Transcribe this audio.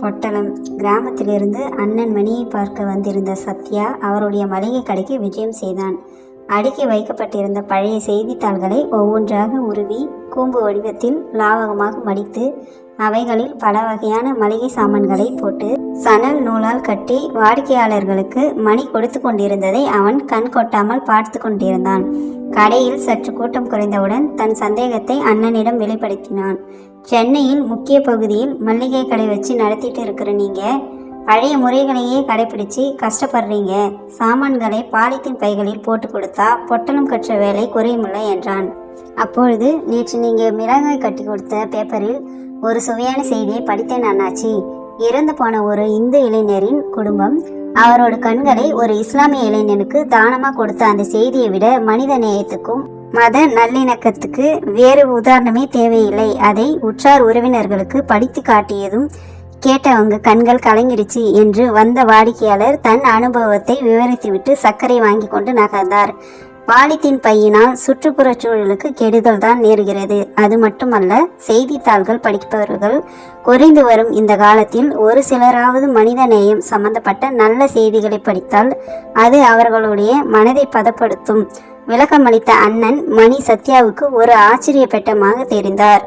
பொட்டலம் கிராமத்திலிருந்து அண்ணன் மணியை பார்க்க வந்திருந்த சத்யா அவருடைய மளிகை கடைக்கு விஜயம் செய்தான். அடுக்கி வைக்கப்பட்டிருந்த பழைய செய்தித்தாள்களை ஒவ்வொன்றாக உருவி கூம்பு வடிவத்தில் லாவகமாக மடித்து அவைகளில் பல வகையான மளிகை சாமான்களை போட்டு சணல் நூலால் கட்டி வாடிக்கையாளர்களுக்கு மணி கொடுத்து கொண்டிருந்ததை அவன் கண் கொட்டாமல் பார்த்து கொண்டிருந்தான். கடையில் சற்று கூட்டம் குறைந்தவுடன் தன் சந்தேகத்தை அண்ணனிடம் வெளிப்படுத்தினான். சென்னையில் முக்கிய பகுதியில் மல்லிகை கடை வச்சு நடத்திட்டு இருக்கிற நீங்க பழைய முறைகளையே கடைபிடிச்சு கஷ்டப்படுறீங்க. சாமான்களை பாலித்தீன் பைகளில் போட்டு கொடுத்தா பொட்டலம் கற்ற வேலை குறையுமில்ல என்றான். அப்பொழுது நேற்று நீங்கள் மிளகாய் கட்டி கொடுத்த பேப்பரில் ஒரு சுவையான செய்தியை படித்தேன் அண்ணாச்சி. இறந்து போன ஒரு இந்து இளைஞரின் குடும்பம். அவரோட கண்களை ஒரு இஸ்லாமிய இளைஞனுக்கு தானமாக கொடுத்த அந்த செய்தியை விட மனித நேயத்துக்கும் மத நல்லிணக்கத்துக்கு வேறு உதாரணமே தேவையில்லை. அதை உற்றார் உறவினர்களுக்கு படித்து காட்டியதும் கேட்டவங்க கண்கள் கலங்கிடுச்சு என்று வந்த வாடிக்கையாளர் தன் அனுபவத்தை விவரித்துவிட்டு சர்க்கரை வாங்கி கொண்டு நகர்ந்தார். பாலித்தீன் பையினால் சுற்றுப்புறச் சூழலுக்கு கெடுதல் தான் நேருகிறது. அது மட்டுமல்ல செய்தித்தாள்கள் படிப்பவர்கள் குறைந்து வரும் இந்த காலத்தில் ஒரு சிலராவது மனித நேயம் சம்பந்தப்பட்ட நல்ல செய்திகளை படித்தால் அது அவர்களுடைய மனதை பதப்படுத்தும். விளக்கமளித்த அண்ணன் மணி சத்யாவுக்கு ஒரு ஆச்சரியப்பட்டமாக தெரிந்தார்.